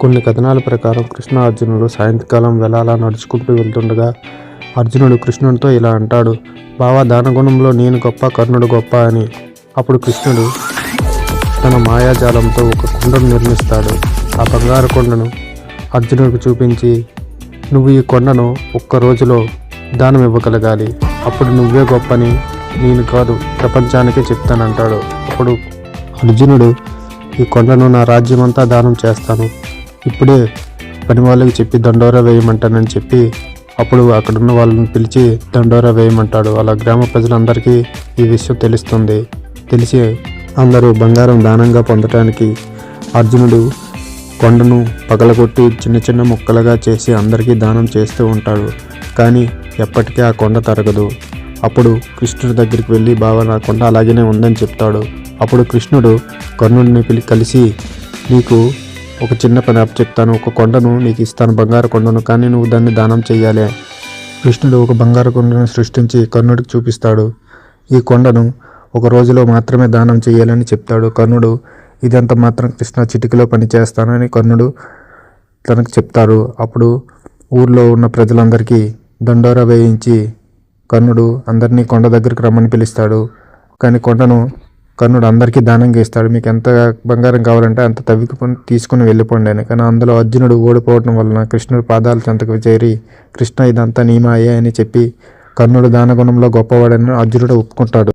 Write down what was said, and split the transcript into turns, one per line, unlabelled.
కొన్ని కథనాల ప్రకారం కృష్ణ అర్జునుడు సాయంకాలం వేళ నడుచుకుంటూ వెళ్తుండగా అర్జునుడు కృష్ణునితో ఇలా అంటాడు బావా దానగుణంలో నేను గొప్ప కర్ణుడు గొప్ప అని. అప్పుడు కృష్ణుడు తన మాయాజాలంతో ఒక కుండను నిర్మిస్తాడు ఆ బంగారు కొండను. అర్జునుడికి చూపించి నువ్వు ఈ కొండను ఒక్క రోజులో దానం ఇవ్వగలగాలి. అప్పుడు నువ్వే గొప్పని నేను కాదు ప్రపంచానికే చెప్తానంటాడు. అప్పుడు అర్జునుడు ఈ కొండను నా రాజ్యమంతా దానం చేస్తాను. ఇప్పుడే పని వాళ్ళకి చెప్పి దండోరా వేయమంటానని చెప్పి అప్పుడు అక్కడున్న వాళ్ళని పిలిచి దండోరా వేయమంటాడు. అలా గ్రామ ప్రజలందరికీ ఈ విషయం తెలుస్తుంది. తెలిసి అందరూ బంగారం దానంగా పొందటానికి అర్జునుడు కొండను పగలగొట్టి చిన్న చిన్న ముక్కలుగా చేసి అందరికీ దానం చేస్తూ ఉంటాడు. కానీ ఎప్పటికీ ఆ కొండ తరగదు. అప్పుడు కృష్ణుడి దగ్గరికి వెళ్ళి బావ నా కొండ అలాగనే ఉందని చెప్తాడు. అప్పుడు కృష్ణుడు కర్ణుడిని పిలి కలిసి నీకు ఒక చిన్న పని అప్ చెప్తాను. ఒక కొండను నీకు ఇస్తాను. బంగారు కొండను కానీ నువ్వు దాన్ని దానం చేయాలి కృష్ణుడు ఒక బంగారు కొండను సృష్టించి కర్ణుడికి చూపిస్తాడు. ఈ కొండను ఒక రోజులో మాత్రమే దానం చేయాలని చెప్తాడు. కర్ణుడు ఇదంతా మాత్రం కృష్ణ చిటికలో పని చేస్తానని కర్ణుడు తనకు చెప్తారు అప్పుడు ఊర్లో ఉన్న ప్రజలందరికీ దండోరా వేయించి కర్ణుడు అందరినీ కొండ దగ్గరికి రమ్మని పిలుస్తాడు. కానీ కొండను కర్ణుడు అందరికీ దానంగా ఇస్తాడు. మీకు ఎంత బంగారం కావాలంటే అంత తవ్వుకుని తీసుకుని వెళ్ళిపోండి అని. కానీ అందులో అర్జునుడు ఓడిపోవడం వలన కృష్ణుడు పాదాల చెంతకు చేరి కృష్ణ ఇదంతా నీమాయే అని చెప్పి కర్ణుడు దానగుణంలో గొప్పవాడని అర్జునుడు ఒప్పుకుంటాడు.